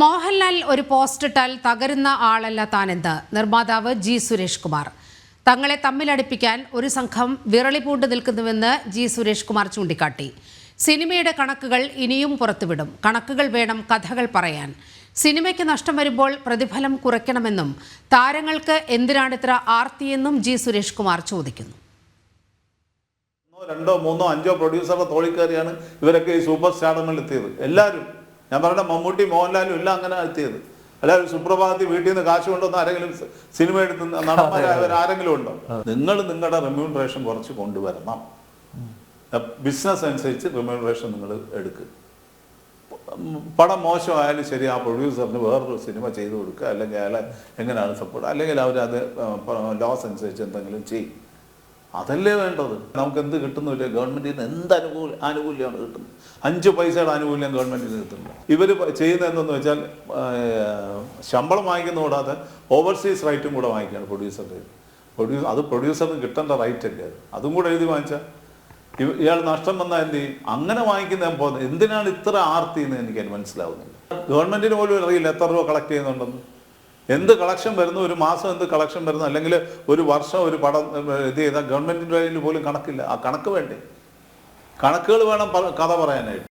മോഹൻലാൽ ഒരു പോസ്റ്റ് ഇട്ടാൽ തകരുന്ന ആളല്ല താനെന്ത്? നിർമ്മാതാവ് ജി സുരേഷ് കുമാർ. തങ്ങളെ തമ്മിലടുപ്പിക്കാൻ ഒരു സംഘം വിരളി പൂണ്ട് നിൽക്കുന്നുവെന്ന് ജി സുരേഷ് കുമാർ ചൂണ്ടിക്കാട്ടി. സിനിമയുടെ കണക്കുകൾ ഇനിയും പുറത്തുവിടും. കണക്കുകൾ വേണം കഥകൾ പറയാൻ. സിനിമയ്ക്ക് നഷ്ടം വരുമ്പോൾ പ്രതിഫലം കുറയ്ക്കണമെന്നും താരങ്ങൾക്ക് എന്തിനാണിത്ര ആർത്തിയെന്നും ജി സുരേഷ് കുമാർ ചോദിക്കുന്നു. രണ്ടോ മൂന്നോ അഞ്ചോ പ്രൊഡ്യൂസറുടെ തോളിക്കാരിയാണ് ഇവരൊക്കെ ഈ സൂപ്പർ സ്റ്റാറുകളിൽ എത്തിയത് എല്ലാവരും ഞാൻ പറഞ്ഞ മമ്മൂട്ടി മോഹൻലാലും എല്ലാം അങ്ങനെ എത്തിയത്. എല്ലാവരും സുപ്രഭാതത്തിൽ വീട്ടിൽ നിന്ന് കാശ് കൊണ്ടുവന്ന ആരെങ്കിലും സിനിമ എടുത്ത് നടന്മാരായവർ ആരെങ്കിലും ഉണ്ടോ? നിങ്ങൾ നിങ്ങളുടെ റെമ്യൂണറേഷൻ കുറച്ച് കൊണ്ടുവരണം. ബിസിനസ് അനുസരിച്ച് റെമ്യൂണറേഷൻ നിങ്ങൾ എടുക്കുക പടം മോശമായാലും ശരി ആ പ്രൊഡ്യൂസറിന് വേറൊരു സിനിമ ചെയ്തു കൊടുക്കുക. അല്ലെങ്കിൽ അയാളെ എങ്ങനെയാണ് സപ്പോർട്ട് അല്ലെങ്കിൽ അവരത് ലോസ് അനുസരിച്ച് എന്തെങ്കിലും ചെയ്യും. അതല്ലേ വേണ്ടത്? നമുക്ക് എന്ത് കിട്ടുന്നില്ല ഗവൺമെന്റിൽ നിന്ന് എന്ത് അനുകൂല ആനുകൂല്യമാണ് കിട്ടുന്നത്? അഞ്ച് പൈസയുടെ ആനുകൂല്യം ഗവൺമെന്റിൽ നിന്ന് കിട്ടുന്നത് ഇവർ ചെയ്യുന്ന എന്തെന്ന് വെച്ചാൽ ശമ്പളം വാങ്ങിക്കുന്ന കൂടാതെ ഓവർസീസ് റൈറ്റും കൂടെ വാങ്ങിക്കുകയാണ് പ്രൊഡ്യൂസറുടെ പ്രൊഡ്യൂസ് അത് പ്രൊഡ്യൂസറിന് കിട്ടേണ്ട റൈറ്റ് അല്ലേ അത്? അതും കൂടെ എഴുതി വാങ്ങിച്ചാൽ ഇയാൾ നഷ്ടം വന്നാൽ എന്ത് ചെയ്യും? അങ്ങനെ വാങ്ങിക്കുന്ന പോകുന്നത് എന്തിനാണ് ഇത്ര ആർത്തി എന്ന് എനിക്ക് മനസ്സിലാവുന്നില്ല. ഗവൺമെന്റിന് പോലും അറിയില്ല എത്ര രൂപ കളക്ട് ചെയ്യുന്നുണ്ടെന്ന്. എന്ത് കളക്ഷൻ വരുന്നു? ഒരു മാസം എന്ത് കളക്ഷൻ വരുന്നു? അല്ലെങ്കിൽ ഒരു വർഷം ഒരു പടം ഇത് ചെയ്താൽ ഗവൺമെന്റിന്റെ കയ്യിൽ പോലും കണക്കില്ല. ആ കണക്ക് വേണ്ടേ? കണക്കുകൾ വേണം കഥ പറയാനായിട്ട്.